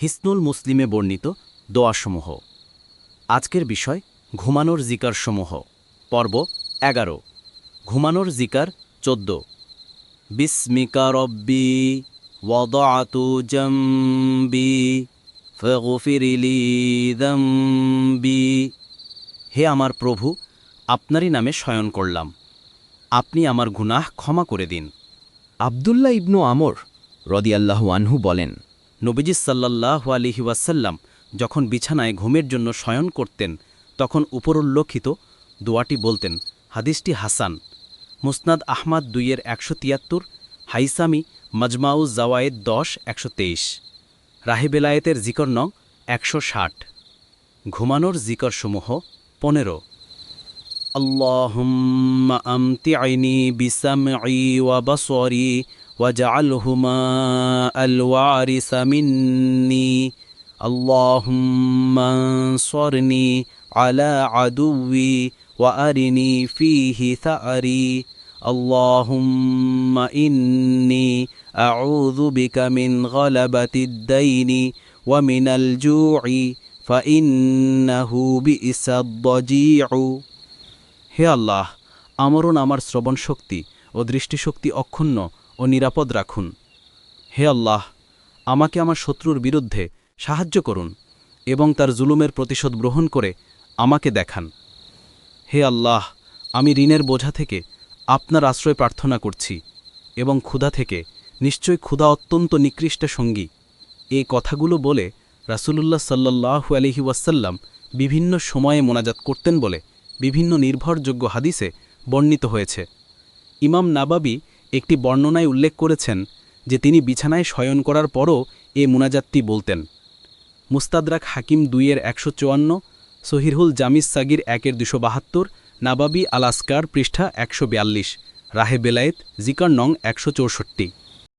হিসনুল মুসলিমে বর্ণিত দোয়াসমূহ। আজকের বিষয়, ঘুমানোর জিকারসমূহ। পর্ব এগারো। ঘুমানোর জিকার চোদ্দ। বিস্মিকা রব্বি ওয়াদাতু জম্বি ফগফিরিলি দম্বি। হে আমার প্রভু, আপনারই নামে শয়ন করলাম। আপনি আমার গুনাহ ক্ষমা করে দিন। আবদুল্লাহ ইবনু আমর রদিয়াল্লাহু আনহু বলেন নবীজি সাল্লাহ আলিহি ওয়াসাল্লাম যখন বিছানায় ঘুমের জন্য শয়ন করতেন, তখন উপরোল্লেখিত দোয়াটি বলতেন, হাদিসটি হাসান। মুসনাদ আহমাদ দুইয়ের একশো তিয়াত্তর, হাইসামি মজমাউ জাওয়ায়েদ দশ, একশো তেইশ। রাহেবেলায়েতের জিকর নং একশো ষাট। ঘুমানোর জিকরসমূহ পনেরো। اللهم أمتعني بسمعي وبصري واجعلهما الوارث مني. اللهم انصرني على عدوي وأرني فيه ثأري. اللهم إني أعوذ بك من غلبة الدين ومن الجوع فإنه بئس الضجيع. হে আল্লাহ, আমরণ আমার শ্রবণ শক্তি ও দৃষ্টিশক্তি অক্ষুণ্ণ ও নিরাপদ রাখুন। হে আল্লাহ, আমাকে আমার শত্রুর বিরুদ্ধে সাহায্য করুন এবং তার জুলুমের প্রতিশোধ গ্রহণ করে আমাকে দেখান। হে আল্লাহ, আমি ঋণের বোঝা থেকে আপনার আশ্রয় প্রার্থনা করছি এবং ক্ষুধা থেকে নিশ্চয় ক্ষুধা অত্যন্ত নিকৃষ্ট সঙ্গী। এই কথাগুলো বলে রাসূলুল্লাহ সাল্লাল্লাহু আলহি ওয়াসাল্লাম বিভিন্ন সময়ে মোনাজাত করতেন বলে বিভিন্ন নির্ভরযোগ্য হাদিসে বর্ণিত হয়েছে। ইমাম নাবাবি একটি বর্ণনায় উল্লেখ করেছেন যে তিনি বিছানায় শয়ন করার পরও এ মুনাজাতটি বলতেন। মুস্তাদরাক হাকিম দুইয়ের একশো চুয়ান্ন সহিরহুল জামিস সাগির একের দুশো বাহাত্তর, নাবাবি আলাস্কার পৃষ্ঠা একশো বিয়াল্লিশ, রাহে বেলায়েত, জিকার নং একশো চৌষট্টি।